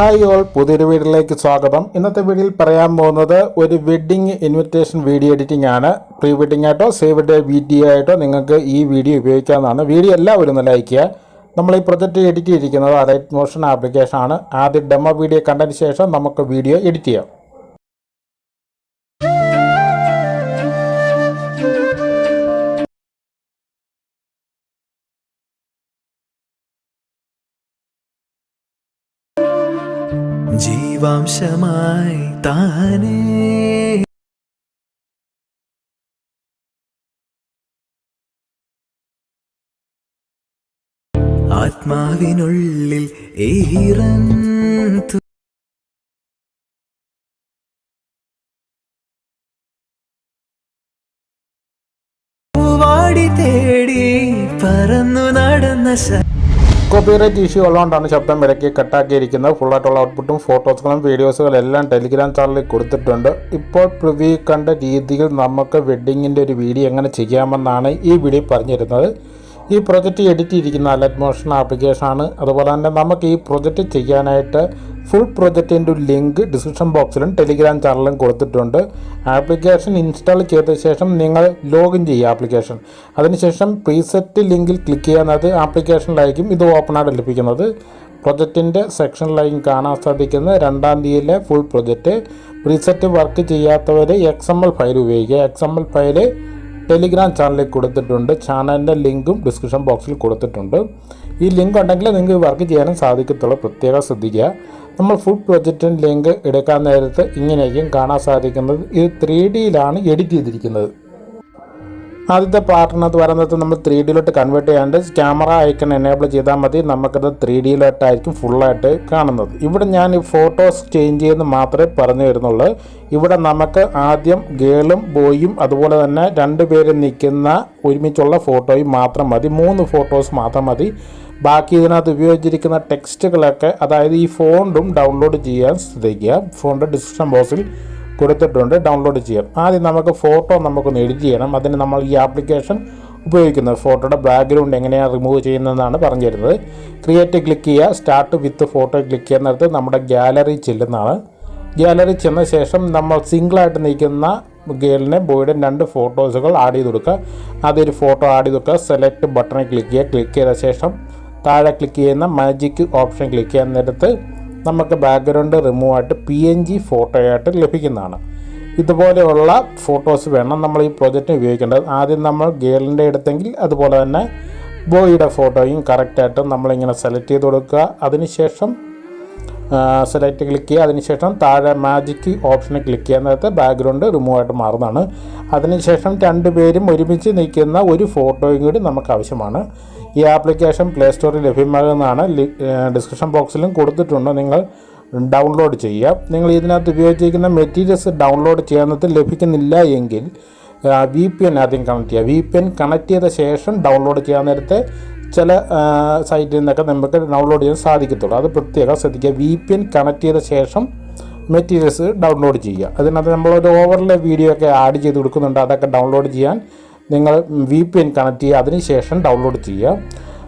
Hi all പുതിയൊരു വീഡിയോയിലേക്ക് സ്വാഗതം. ഇന്നത്തെ വീഡിയോയിൽ പറയാൻ പോകുന്നത് ഒരു വെഡ്ഡിങ് ഇൻവിറ്റേഷൻ വീഡിയോ എഡിറ്റിംഗ് ആണ്. പ്രീ വെഡ്ഡിംഗ് ആയിട്ടോ സേവ് ഡേ വീഡിയോ ആയിട്ടോ നിങ്ങൾക്ക് ഈ വീഡിയോ ഉപയോഗിക്കാവുന്നതാണ്. വീഡിയോ എല്ലാവരും ഒന്ന് ലൈക്ക് ചെയ്യുക. നമ്മൾ ഈ പ്രൊജക്റ്റ് എഡിറ്റ് ചെയ്തിരിക്കുന്നത് അതായത് മോഷൻ ആപ്ലിക്കേഷൻ ആണ്. ആദ്യം ഡെമോ വീഡിയോ കണ്ടതിന് ശേഷം നമുക്ക് വീഡിയോ എഡിറ്റ് ചെയ്യാം. ജീവാംശമായി താനേ ആത്മാവിനുള്ളിൽ പൂവാടി തേടി പറന്നു നടന്ന ശ കോപ്പിറൈറ്റ് ഇഷ്യൂ ഉള്ളതുകൊണ്ടാണ് ശബ്ദം ഇടയ്ക്ക് കട്ടാക്കിയിരിക്കുന്നത്. ഫുള്ളായിട്ടുള്ള ഔട്ട്പുട്ടും ഫോട്ടോസുകളും വീഡിയോസുകളും എല്ലാം ടെലിഗ്രാം ചാനലിൽ കൊടുത്തിട്ടുണ്ട്. ഇപ്പോൾ പ്രിവ്യൂ കണ്ട രീതിയിൽ നമുക്ക് വെഡ്ഡിങ്ങിന്റെ ഒരു വീഡിയോ എങ്ങനെ ചെയ്യാമെന്നാണ് ഈ വീഡിയോ പറഞ്ഞിരുന്നത്. ഈ പ്രൊജക്റ്റ് എഡിറ്റ് ചെയ്തിരിക്കുന്ന അലറ്റ് മോഷൻ ആപ്ലിക്കേഷനാണ് അതുപോലെ തന്നെ നമുക്ക് ഈ പ്രൊജക്റ്റ് ചെയ്യാനായിട്ട് ഫുൾ പ്രൊജക്റ്റിന്റെ ഒരു ലിങ്ക് ഡിസ്ക്രിപ്ഷൻ ബോക്സിലും ടെലിഗ്രാം ചാനലിലും കൊടുത്തിട്ടുണ്ട്. ആപ്ലിക്കേഷൻ ഇൻസ്റ്റാൾ ചെയ്ത ശേഷം നിങ്ങൾ ലോഗിൻ ചെയ്യുക ആപ്ലിക്കേഷൻ അതിനുശേഷം പ്രീസെറ്റ് ലിങ്കിൽ ക്ലിക്ക് ചെയ്യുന്നത് ആപ്ലിക്കേഷനിലായിരിക്കും ഇത് ഓപ്പൺ ആയിട്ട് ലഭിക്കുന്നത്. പ്രൊജക്റ്റിന്റെ സെക്ഷനിലായിരിക്കും കാണാൻ സാധിക്കുന്ന രണ്ടാം തീയതിയിലെ ഫുൾ പ്രൊജക്റ്റ് പ്രീസെറ്റ് വർക്ക് ചെയ്യാത്തവർ എക്സ് എം എൽ ഫയൽ ഉപയോഗിക്കുക. X M L file Telegram ചാനലിൽ കൊടുത്തിട്ടുണ്ട്. ചാനലിന്റെ ലിങ്കും ഡിസ്ക്രിപ്ഷൻ ബോക്സിൽ കൊടുത്തിട്ടുണ്ട്. ഈ ലിങ്ക് ഉണ്ടെങ്കിൽ നിങ്ങൾക്ക് വർക്ക് ചെയ്യാനും സാധിക്കത്തുള്ളൂ. പ്രത്യേകം ശ്രദ്ധിക്കുക. നമ്മൾ ഫുൾ പ്രൊജക്റ്റിന്റെ ലിങ്ക് എടുക്കാൻ നേരത്ത് ഇങ്ങനെയൊക്കെയും കാണാൻ സാധിക്കുന്നത്. ഇത് ത്രീ ഡിയിലാണ് എഡിറ്റ് ചെയ്തിരിക്കുന്നത്. ആദ്യത്തെ പാർട്ടിനകത്ത് വരുന്നത് നമ്മൾ ത്രീ ഡിയിലോട്ട് കൺവേർട്ട് ചെയ്യാണ്ട് ക്യാമറ ഐക്കൺ എനേബിൾ ചെയ്താൽ മതി. നമുക്കത് ത്രീ ഡിയിലോട്ടായിരിക്കും ഫുള്ളായിട്ട് കാണുന്നത്. ഇവിടെ ഞാൻ ഈ ഫോട്ടോസ് ചേഞ്ച് ചെയ്യുന്ന മാത്രമേ പറഞ്ഞു തരുന്നുള്ളൂ. ഇവിടെ നമുക്ക് ആദ്യം ഗേളും ബോയും അതുപോലെ തന്നെ രണ്ട് പേര് നിൽക്കുന്ന ഒരുമിച്ചുള്ള ഫോട്ടോയും മാത്രം മതി. മൂന്ന് ഫോട്ടോസ് മാത്രം മതി. ബാക്കി ഇതിനകത്ത് ഉപയോഗിച്ചിരിക്കുന്ന ടെക്സ്റ്റുകളൊക്കെ അതായത് ഈ ഫോണ്ടും ഡൗൺലോഡ് ചെയ്യാൻ ശ്രദ്ധിക്കുക. ഫോണിന്റെ ഡിസ്ക്രിപ്ഷൻ ബോക്സിൽ കൊടുത്തിട്ടുണ്ട് ഡൗൺലോഡ് ചെയ്യാം. ആദ്യം നമുക്ക് ഫോട്ടോ നമുക്കൊന്ന് എഡിറ്റ് ചെയ്യണം. അതിന് നമ്മൾ ഈ ആപ്ലിക്കേഷൻ ഉപയോഗിക്കുന്നത്. ഫോട്ടോയുടെ ബാക്ക്ഗ്രൗണ്ട് എങ്ങനെയാണ് റിമൂവ് ചെയ്യുന്നതെന്നാണ് പറഞ്ഞു തരുന്നത് ക്രിയേറ്റ് ക്ലിക്ക് ചെയ്യുക സ്റ്റാർട്ട് വിത്ത് ഫോട്ടോ ക്ലിക്ക് ചെയ്യുന്നിടത്ത് നമ്മുടെ ഗാലറി ചെല്ലുന്നതാണ്. ഗാലറി ചെന്ന ശേഷം നമ്മൾ സിംഗിളായിട്ട് നിൽക്കുന്ന ഗേളിനെ ബോയുടെ രണ്ട് ഫോട്ടോസുകൾ ആഡ് ചെയ്ത് കൊടുക്കുക. അതൊരു ഫോട്ടോ ആഡ് ചെയ്ത് കൊടുക്കുക. സെലക്ട് ബട്ടണിൽ ക്ലിക്ക് ചെയ്യുക. ക്ലിക്ക് ചെയ്ത ശേഷം താഴെ ക്ലിക്ക് ചെയ്യുന്ന മാജിക് ഓപ്ഷൻ ക്ലിക്ക് ചെയ്യുന്നിടത്ത് നമുക്ക് ബാക്ക്ഗ്രൗണ്ട് റിമൂവ് ആയിട്ട് പി എൻ ജി ഫോട്ടോയായിട്ട് ലഭിക്കുന്നതാണ്. ഇതുപോലെയുള്ള ഫോട്ടോസ് വേണം നമ്മൾ ഈ പ്രൊജക്റ്റിന് ഉപയോഗിക്കേണ്ടത്. ആദ്യം നമ്മൾ ഗേളിന്റെ എടുത്തെങ്കിൽ അതുപോലെ തന്നെ ബോയിയുടെ ഫോട്ടോയും കറക്റ്റായിട്ട് നമ്മളിങ്ങനെ സെലക്ട് ചെയ്ത് കൊടുക്കുക. അതിനുശേഷം സെലക്ട് ക്ലിക്ക് ചെയ്യുക. അതിനുശേഷം താഴെ മാജിക് ഓപ്ഷന് ക്ലിക്ക് ചെയ്യുന്നിടത്ത് ബാക്ക്ഗ്രൗണ്ട് റിമൂവ് ആയിട്ട് മാറുന്നതാണ്. അതിനുശേഷം രണ്ടുപേരും ഒരുമിച്ച് നിൽക്കുന്ന ഒരു ഫോട്ടോയും കൂടി നമുക്ക് ആവശ്യമാണ്. ഈ ആപ്ലിക്കേഷൻ പ്ലേ സ്റ്റോറിൽ ലഭ്യമാകുന്നതാണ്. ഡിസ്ക്രിപ്ഷൻ ബോക്സിലും കൊടുത്തിട്ടുണ്ട്. നിങ്ങൾ ഡൗൺലോഡ് ചെയ്യുക. നിങ്ങൾ ഇതിനകത്ത് ഉപയോഗിച്ചിരിക്കുന്ന മെറ്റീരിയൽസ് ഡൗൺലോഡ് ചെയ്യുന്നത് ലഭിക്കുന്നില്ല എങ്കിൽ വി പി എൻ ആദ്യം കണക്ട് ചെയ്യുക. വി പി എൻ കണക്ട് ചെയ്ത ശേഷം ഡൗൺലോഡ് ചെയ്യാൻ നേരത്തെ ചില സൈറ്റിൽ നിന്നൊക്കെ നമുക്ക് ഡൗൺലോഡ് ചെയ്യാൻ സാധിക്കത്തുള്ളൂ. അത് പ്രത്യേകം ശ്രദ്ധിക്കുക. വി പി എൻ കണക്ട് ചെയ്ത ശേഷം മെറ്റീരിയൽസ് ഡൗൺലോഡ് ചെയ്യുക. അതിനകത്ത് ഒരു ഓവറിലെ വീഡിയോ ഒക്കെ ആഡ് ചെയ്ത് കൊടുക്കുന്നുണ്ട്. അതൊക്കെ ഡൗൺലോഡ് ചെയ്യാൻ നിങ്ങൾ വി പി എൻ കണക്ട് ചെയ്യുക. അതിനുശേഷം ഡൗൺലോഡ് ചെയ്യുക.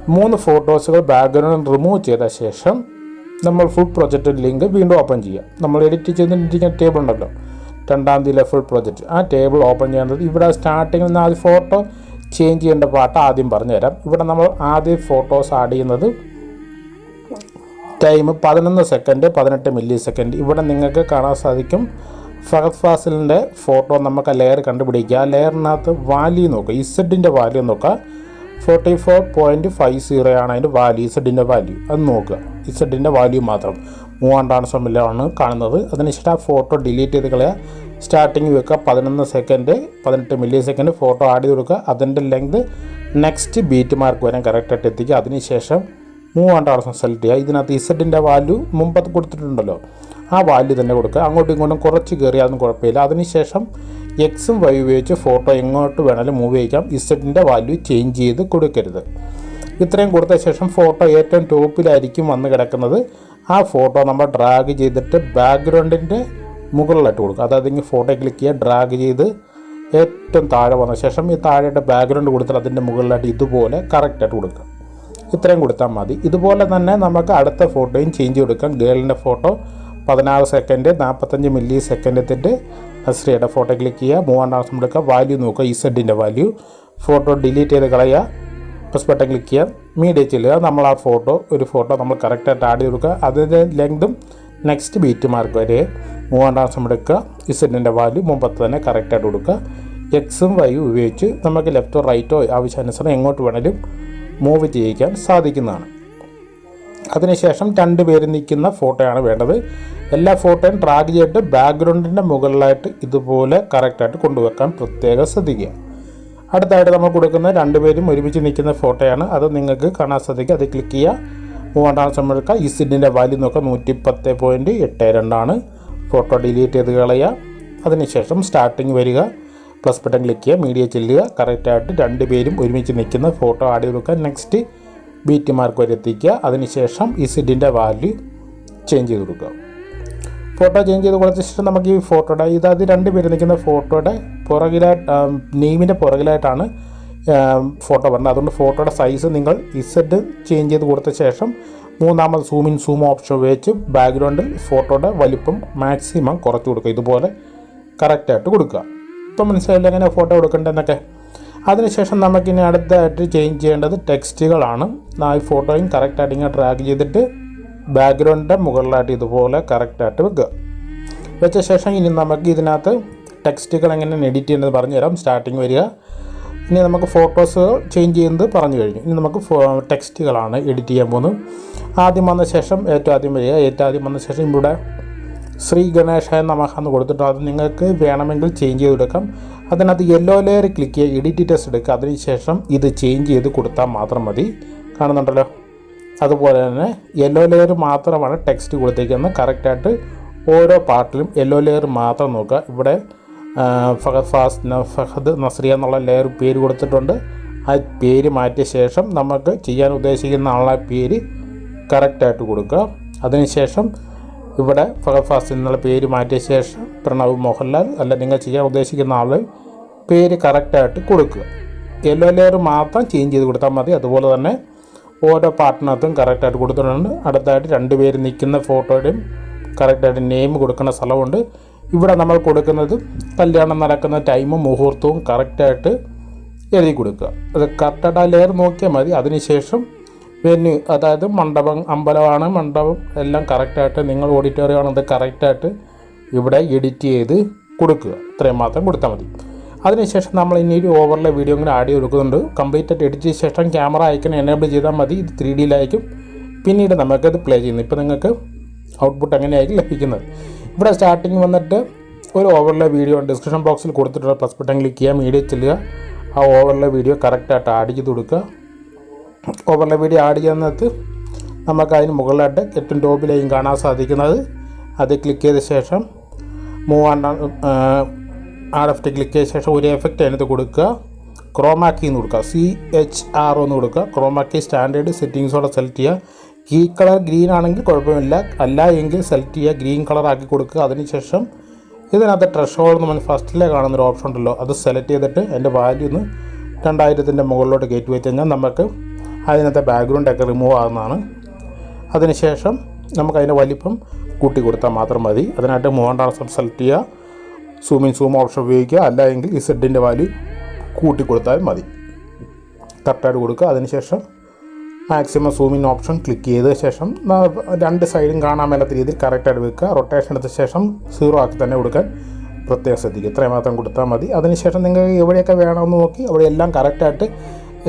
മൂന്ന് ഫോട്ടോസുകൾ ബാക്ക്ഗ്രൗണ്ട് റിമൂവ് ചെയ്ത ശേഷം നമ്മൾ ഫുൾ പ്രൊജക്റ്റ് ലിങ്ക് വീണ്ടും ഓപ്പൺ ചെയ്യുക. നമ്മൾ എഡിറ്റ് ചെയ്തിരിക്കുന്ന ടേബിൾ ഉണ്ടല്ലോ. രണ്ടാം തീയതിയിലെ ഫുൾ പ്രൊജക്റ്റ് ആ ടേബിൾ ഓപ്പൺ ചെയ്യുന്നത് ഇവിടെ സ്റ്റാർട്ടിങ്ങിൽ നിന്ന് ആദ്യം ഫോട്ടോ ചേഞ്ച് ചെയ്യേണ്ട പാട്ട് ആദ്യം പറഞ്ഞു തരാം ഇവിടെ നമ്മൾ ആദ്യം ഫോട്ടോസ് ആഡ് ചെയ്യുന്നത് ടൈം പതിനൊന്ന് സെക്കൻഡ് പതിനെട്ട് മില്ലി സെക്കൻഡ് ഇവിടെ നിങ്ങൾക്ക് കാണാൻ സാധിക്കും ഫഹദ് ഫാസിലിന്റെ ഫോട്ടോ നമുക്ക് ആ ലെയർ കണ്ടുപിടിക്കുക. ആ ലെയറിനകത്ത് വാല്യൂ നോക്കുക. ഇസഡിന്റെ വാല്യൂ നോക്കുക. Forty four point five zero ആണ് അതിന്റെ വാല്യൂ ഇസഡിന്റെ വാല്യൂ അത് നോക്കുക. ഇസഡിന്റെ വാല്യൂ മാത്രം. മൂവാണ്ടാണ് സമയമാണ് കാണുന്നത്. അതിനുശേഷം ആ ഫോട്ടോ ഡിലീറ്റ് ചെയ്ത് കളയുക. സ്റ്റാർട്ടിങ് വെക്കുക പതിനൊന്ന് സെക്കൻഡ് പതിനെട്ട് മില്ലി സെക്കൻഡ് ഫോട്ടോ ആഡ് ചെയ്ത് കൊടുക്കുക. അതിന്റെ ലെങ്ത് നെക്സ്റ്റ് ബീറ്റ് മാർക്ക് വരെ കറക്റ്റായിട്ട് എത്തിക്കുക. അതിനുശേഷം മൂവാണ്ടാണ് സെലക്ട് ചെയ്യുക. ഇതിനകത്ത് ഇസഡിന്റെ വാല്യൂ മുമ്പത്ത് കൊടുത്തിട്ടുണ്ടല്ലോ. ആ വാല്യൂ തന്നെ കൊടുക്കുക. അങ്ങോട്ടും ഇങ്ങോട്ടും കുറച്ച് കയറിയാലും കുഴപ്പമില്ല. അതിനുശേഷം എക്സും വൈ ഉപയോഗിച്ച് ഫോട്ടോ എങ്ങോട്ട് വേണമെങ്കിലും മൂവ് ചെയ്യിക്കാം. ഇസഡിന്റെ വാല്യൂ ചേഞ്ച് ചെയ്ത് കൊടുക്കരുത്. ഇത്രയും കൊടുത്ത ശേഷം ഫോട്ടോ ഏറ്റവും ടോപ്പിലായിരിക്കും വന്ന് കിടക്കുന്നത്. ആ ഫോട്ടോ നമ്മൾ ഡ്രാഗ് ചെയ്തിട്ട് ബാക്ക്ഗ്രൗണ്ടിന്റെ മുകളിലായിട്ട് കൊടുക്കുക. അതായത് ഇങ്ങനെ ഫോട്ടോ ക്ലിക്ക് ചെയ്യുക ഡ്രാഗ് ചെയ്ത് ഏറ്റവും താഴെ വന്ന ശേഷം ഈ താഴെയുടെ ബാക്ക്ഗ്രൗണ്ട് കൊടുത്താൽ അതിന്റെ മുകളിലായിട്ട് ഇതുപോലെ കറക്റ്റായിട്ട് കൊടുക്കുക. ഇത്രയും കൊടുത്താൽ മതി. ഇതുപോലെ തന്നെ നമുക്ക് അടുത്ത ഫോട്ടോയും ചേഞ്ച് കൊടുക്കാം. ഗേളിന്റെ ഫോട്ടോ പതിനാറ് സെക്കൻഡ് നാൽപ്പത്തഞ്ച് മില്ലി സെക്കൻഡത്തിന്റെ എത്തിയിട്ട് ഫോട്ടോ ക്ലിക്ക് ചെയ്യുക. മൂവാണ്ടാം ദിവസം എടുക്കുക വാല്യൂ നോക്കുക. ഇസഡിന്റെ വാല്യൂ ഫോട്ടോ ഡിലീറ്റ് ചെയ്ത് കളയുക. പ്ലസ് ബട്ടൺ ക്ലിക്ക് ചെയ്യുക. മീഡിയ ചെല്ലുക. നമ്മൾ ആ ഫോട്ടോ ഒരു ഫോട്ടോ നമ്മൾ കറക്റ്റായിട്ട് ആഡ് ചെയ്ത് കൊടുക്കുക. അതിന്റെ ലെങ്തും നെക്സ്റ്റ് ബീറ്റ് മാർക്ക് വരെ. മൂവാം സം എടുക്കുക. ഇസഡിന്റെ വാല്യൂ മുമ്പത്ത് തന്നെ കറക്റ്റായിട്ട് കൊടുക്കുക. എക്സും വൈയും ഉപയോഗിച്ച് നമുക്ക് ലെഫ്റ്റോ റൈറ്റോ ആവശ്യാനുസരണം എങ്ങോട്ട് വേണേലും മൂവ് ചെയ്യിക്കാൻ സാധിക്കുന്നതാണ്. അതിനുശേഷം രണ്ട് പേര് നിൽക്കുന്ന ഫോട്ടോയാണ് വേണ്ടത്. എല്ലാ ഫോട്ടോയും ട്രാക്ക് ചെയ്തിട്ട് ബാക്ക്ഗ്രൗണ്ടിന്റെ മുകളിലായിട്ട് ഇതുപോലെ കറക്റ്റായിട്ട് കൊണ്ടുവെക്കാൻ പ്രത്യേകം ശ്രദ്ധിക്കുക. അടുത്തായിട്ട് നമ്മൾ കൊടുക്കുന്ന രണ്ടുപേരും ഒരുമിച്ച് നിൽക്കുന്ന ഫോട്ടോയാണ് അത് നിങ്ങൾക്ക് കാണാൻ സാധിക്കുക. അത് ക്ലിക്ക് ചെയ്യുക. എടുക്കുക. ഈ സിഡിന്റെ വാല്യൂ നോക്കുക. നൂറ്റി പത്ത് പോയിന്റ് എട്ട് രണ്ടാണ് ഫോട്ടോ ഡിലീറ്റ് ചെയ്ത് കളയുക. അതിനുശേഷം സ്റ്റാർട്ടിങ് വരിക. പ്ലസ് ബട്ടൺ ക്ലിക്ക് ചെയ്യുക. മീഡിയ ചെല്ലുക. കറക്റ്റായിട്ട് രണ്ട് പേരും ഒരുമിച്ച് നിൽക്കുന്ന ഫോട്ടോ ആഡ് ചെയ്ത് കൊടുക്കുക നെക്സ്റ്റ് ബീറ്റ് മാർക്ക് വരെ എത്തിക്കുക. അതിനുശേഷം ഈ സിഡിന്റെ വാല്യൂ ചേഞ്ച് ചെയ്ത് കൊടുക്കുക. ഫോട്ടോ ചേഞ്ച് ചെയ്ത് കൊടുത്ത ശേഷം നമുക്ക് ഈ ഫോട്ടോയുടെ ഇതാദ്യം രണ്ട് പേര് നിൽക്കുന്ന ഫോട്ടോയുടെ പുറകിലായിട്ട് നെയിമിന്റെ പുറകിലായിട്ടാണ് ഫോട്ടോ വരുന്നത് അതുകൊണ്ട് ഫോട്ടോയുടെ സൈസ് നിങ്ങൾ ഇസഡ് ചേഞ്ച് ചെയ്ത് കൊടുത്ത ശേഷം മൂന്നാമത് സൂം ഇൻ സൂം ഓപ്ഷൻ ഉപയോഗിച്ച് ബാക്ക്ഗ്രൗണ്ടിൽ ഫോട്ടോയുടെ വലിപ്പം മാക്സിമം കുറച്ച് കൊടുക്കുക. ഇതുപോലെ കറക്റ്റായിട്ട് കൊടുക്കുക. ഇപ്പം മനസ്സിലായില്ല എങ്ങനെ ഫോട്ടോ കൊടുക്കേണ്ടതെന്നൊക്കെ അതിനുശേഷം നമുക്കിനി അടുത്തായിട്ട് ചേഞ്ച് ചെയ്യേണ്ടത് ടെക്സ്റ്റുകളാണ് ആ ഫോട്ടോയും കറക്റ്റായിട്ട് ഇങ്ങനെ ട്രാക്ക് ചെയ്തിട്ട് ബാക്ക്ഗ്രൗണ്ടിന്റെ മുകളിലായിട്ട് ഇതുപോലെ കറക്റ്റായിട്ട് വെക്കുക. വെച്ച ശേഷം ഇനി നമുക്ക് ഇതിനകത്ത് ടെക്സ്റ്റുകൾ എങ്ങനെ എഡിറ്റ് ചെയ്യേണ്ടത് പറഞ്ഞുതരാം. സ്റ്റാർട്ടിങ് വരിക. ഇനി നമുക്ക് ഫോട്ടോസ് ചേഞ്ച് ചെയ്യുന്നത് പറഞ്ഞു കഴിഞ്ഞു. ഇനി നമുക്ക് ടെക്സ്റ്റുകളാണ് എഡിറ്റ് ചെയ്യാൻ പോകുന്നത്. ആദ്യം വന്ന ശേഷം ഏറ്റവും ആദ്യം വരിക. ഏറ്റവും ആദ്യം വന്ന ശേഷം ഇവിടെ ശ്രീ ഗണേശായ നമഹ എന്ന് കൊടുത്തിട്ട് അത് നിങ്ങൾക്ക് വേണമെങ്കിൽ ചേഞ്ച് ചെയ്ത് കൊടുക്കാം അതിനകത്ത് യെല്ലോ ലെയർ ക്ലിക്ക് ചെയ്യുക എഡിറ്റ് ടെസ്റ്റ് എടുക്കുക. അതിനുശേഷം ഇത് ചേഞ്ച് ചെയ്ത് കൊടുത്താൽ മാത്രം മതി. കാണുന്നുണ്ടല്ലോ? അതുപോലെ തന്നെ യെല്ലോ ലെയർ മാത്രമാണ് ടെക്സ്റ്റ് കൊടുത്തേക്കുന്നത്. കറക്റ്റായിട്ട് ഓരോ പാർട്ടിലും യെല്ലോ ലെയർ മാത്രം നോക്കുക. ഇവിടെ ഫഹദ് ഫാസ് ഫഹദ് നസ്രിയ എന്നുള്ള ലെയർ പേര് കൊടുത്തിട്ടുണ്ട്. ആ പേര് മാറ്റിയ ശേഷം നമുക്ക് ചെയ്യാൻ ഉദ്ദേശിക്കുന്ന ആളെ പേര് കറക്റ്റായിട്ട് കൊടുക്കുക. അതിനുശേഷം ഇവിടെ ഫഹദ് ഫാസ് എന്നുള്ള പേര് മാറ്റിയ ശേഷം പ്രണവ് മോഹൻലാൽ അല്ല നിങ്ങൾ ചെയ്യാൻ ഉദ്ദേശിക്കുന്ന ആളെ പേര് കറക്റ്റായിട്ട് കൊടുക്കുക. യെല്ലോ ലെയർ മാത്രം ചേഞ്ച് ചെയ്ത് കൊടുത്താൽ മതി. അതുപോലെ തന്നെ ഓരോ പാർട്ടിനകത്തും കറക്റ്റായിട്ട് കൊടുത്തിട്ടുണ്ട്. അടുത്തായിട്ട് രണ്ട് പേര് നിൽക്കുന്ന ഫോട്ടോയുടെയും കറക്റ്റായിട്ട് നെയിം കൊടുക്കുന്ന സ്ഥലമുണ്ട്. ഇവിടെ നമ്മൾ കൊടുക്കുന്നത് കല്യാണം നടക്കുന്ന ടൈമും മുഹൂർത്തവും കറക്റ്റായിട്ട് എഴുതി കൊടുക്കുക. അത് കറക്റ്റായിട്ട് ആ ലെയർ നോക്കിയാൽ മതി. അതിനുശേഷം വെന്യൂ അതായത് മണ്ഡപം അമ്പലമാണ് മണ്ഡപം എല്ലാം കറക്റ്റായിട്ട് നിങ്ങൾ ഓഡിറ്റോറിയം ആണത് കറക്റ്റായിട്ട് ഇവിടെ എഡിറ്റ് ചെയ്ത് കൊടുക്കുക. ഇത്രയും മാത്രം കൊടുത്താൽ മതി. അതിനുശേഷം നമ്മൾ ഇനി ഒരു ഓവറിലെ വീഡിയോ ഇങ്ങനെ ആഡ് ചെയ്ത് കൊടുക്കുന്നുണ്ട്. കംപ്ലീറ്റ് ആയിട്ട് എഡിറ്റ് ചെയ്ത ശേഷം ക്യാമറ ഐക്കൺ എനേബിൾ ചെയ്താൽ മതി. ഇത് ത്രീ ഡിയിലായിരിക്കും പിന്നീട് നമുക്കത് പ്ലേ ചെയ്യുന്നു. ഇപ്പോൾ നിങ്ങൾക്ക് ഔട്ട്പുട്ട് അങ്ങനെയായിരിക്കും ലഭിക്കുന്നത്? ഇവിടെ സ്റ്റാർട്ടിങ് വന്നിട്ട് ഒരു ഓവറിലെ വീഡിയോ ഡിസ്ക്രിപ്ഷൻ ബോക്സിൽ കൊടുത്തിട്ടുള്ള പ്ലസ് ബട്ടൺ ക്ലിക്ക് ചെയ്യുക മീഡിയ ചെല്ലുക. ആ ഓവറിലെ വീഡിയോ കറക്റ്റായിട്ട് ആഡ് ചെയ്ത് കൊടുക്കുക. ഓവറിലെ വീഡിയോ ആഡ് ചെയ്യുന്നത് നമുക്ക് അതിന് മുകളിലായിട്ട് ഏറ്റവും ടോപ്പിലേക്കും കാണാൻ സാധിക്കുന്നത്. അത് ക്ലിക്ക് ചെയ്ത ശേഷം move R F T click ചെയ്ത ശേഷം ഒരു എഫക്റ്റ് അതിനകത്ത് കൊടുക്കുക. ക്രോമാക്കി എന്ന് കൊടുക്കുക. സി എച്ച് ആർ ഒന്ന് കൊടുക്കുക. ക്രോമാക്കി സ്റ്റാൻഡേർഡ് സെറ്റിങ്സോടെ സെലക്ട് ചെയ്യുക. കീ കളർ ഗ്രീൻ ആണെങ്കിൽ കുഴപ്പമില്ല. അല്ല എങ്കിൽ സെലക്ട് ചെയ്യുക. ഗ്രീൻ കളർ ആക്കി കൊടുക്കുക. അതിനുശേഷം ഇതിനകത്ത് ട്രഷോൾ എന്ന് നമ്മൾ ഫസ്റ്റിലെ കാണുന്നൊരു ഓപ്ഷൻ ഉണ്ടല്ലോ. അത് സെലക്ട് ചെയ്തിട്ട് എന്റെ വാല്യൂ ഒന്ന് രണ്ടായിരത്തിന്റെ മുകളിലോട്ട് കയറ്റി വെച്ച് കഴിഞ്ഞാൽ നമുക്ക് അതിനകത്തെ ബാക്ക്ഗ്രൗണ്ടൊക്കെ റിമൂവ് ആകുന്നതാണ് അതിനുശേഷം നമുക്ക് അതിന്റെ വലിപ്പം കൂട്ടി കൊടുത്താൽ മാത്രം മതി. അതിനായിട്ട് മൂവാണ്ടാം സെലക്ട് ചെയ്യുക. സൂം സൂം ഓപ്ഷൻ ഉപയോഗിക്കുക. അല്ല എങ്കിൽ ഈ സെഡിന്റെ വാല്യൂ കൂട്ടി കൊടുത്താൽ മതി. കറക്റ്റായിട്ട് കൊടുക്കുക. അതിനുശേഷം maximum zoom in option click ചെയ്ത ശേഷം രണ്ട് സൈഡും കാണാൻ മേലാത്ത രീതിയിൽ കറക്റ്റായിട്ട് വെക്കുക. റൊട്ടേഷൻ എടുത്ത ശേഷം സീറോ ആക്കി തന്നെ കൊടുക്കാൻ പ്രത്യേകം ശ്രദ്ധിക്കുക. ഇത്രയും മാത്രം കൊടുത്താൽ മതി. അതിനുശേഷം നിങ്ങൾ എവിടെയൊക്കെ വേണമെന്ന് നോക്കി അവിടെ എല്ലാം കറക്റ്റായിട്ട്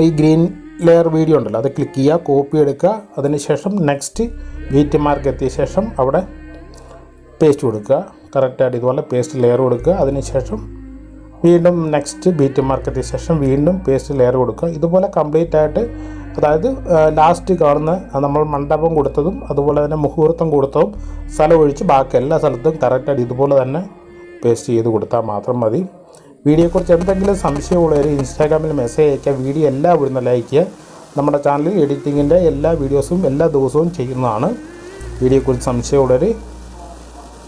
ഈ ഗ്രീൻ ലെയർ വീഡിയോ ഉണ്ടല്ലോ അത് ക്ലിക്ക് ചെയ്യുക കോപ്പി എടുക്കുക. അതിനുശേഷം നെക്സ്റ്റ് വീറ്റ് മാർക്ക് എത്തിയ ശേഷം അവിടെ പേസ്റ്റ് കൊടുക്കുക. കറക്റ്റായിട്ട് ഇതുപോലെ പേസ്റ്റ് ലെയർ കൊടുക്കുക. അതിനുശേഷം വീണ്ടും നെക്സ്റ്റ് ബീറ്റ് മാർക്ക് ശേഷം വീണ്ടും പേസ്റ്റ് ലെയർ കൊടുക്കുക. ഇതുപോലെ കംപ്ലീറ്റ് ആയിട്ട് അതായത് ലാസ്റ്റ് കാണുന്ന നമ്മൾ മണ്ഡപം കൊടുത്തതും അതുപോലെ തന്നെ മുഹൂർത്തം കൊടുത്തതും സ്ഥലം ഒഴിച്ച് ബാക്കി എല്ലാ സ്ഥലത്തും കറക്റ്റായിട്ട് ഇതുപോലെ തന്നെ പേസ്റ്റ് ചെയ്ത് കൊടുത്താൽ മാത്രം മതി. വീഡിയോയെക്കുറിച്ച് എന്തെങ്കിലും സംശയമുള്ളവർ ഇൻസ്റ്റാഗ്രാമിൽ മെസ്സേജ് അയക്കുക വീഡിയോ എല്ലാം ഇവിടുന്ന് ലൈക്ക് ചെയ്യുക. നമ്മുടെ ചാനലിൽ എഡിറ്റിങ്ങിന്റെ എല്ലാ വീഡിയോസും എല്ലാ ദിവസവും ചെയ്യുന്നതാണ്. വീഡിയോയെക്കുറിച്ച് സംശയമുള്ളവർ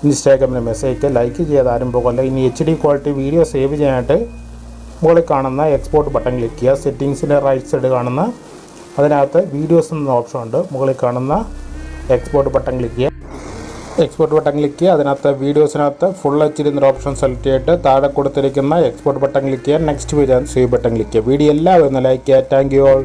ഇൻസ്റ്റാഗ്രാമിൽ മെസ്സേജ് അയക്കുക ലൈക്ക് ചെയ്യാതെ ആരും പോകല്ല. ഇനി H D quality video save ചെയ്യാനായിട്ട് മുകളിൽ കാണുന്ന എക്സ്പോർട്ട് ബട്ടൺ ക്ലിക്ക് ചെയ്യുക. സെറ്റിങ്സിന്റെ റൈറ്റ് സൈഡ് കാണുന്ന അതിനകത്ത് വീഡിയോസ് എന്ന ഓപ്ഷൻ ഉണ്ട്. മുകളിൽ കാണുന്ന എക്സ്പോർട്ട് ബട്ടൺ ക്ലിക്ക് ചെയ്യുക. എക്സ്പോർട്ട് ബട്ടൺ ക്ലിക്ക് ചെയ്യുക. അതിനകത്ത് വീഡിയോസിനകത്ത് ഫുൾ എച്ച് ഡി എന്നൊരു ഓപ്ഷൻ സെലക്ട് ചെയ്തിട്ട് താഴെ കൊടുത്തിരിക്കുന്ന എക്സ്പോർട്ട് ബട്ടൺ ക്ലിക്ക് ചെയ്യുക. Next video save button click ചെയ്യുക. വീഡിയോ എല്ലാവരും ലൈക്ക് ചെയ്യുക. Thank you all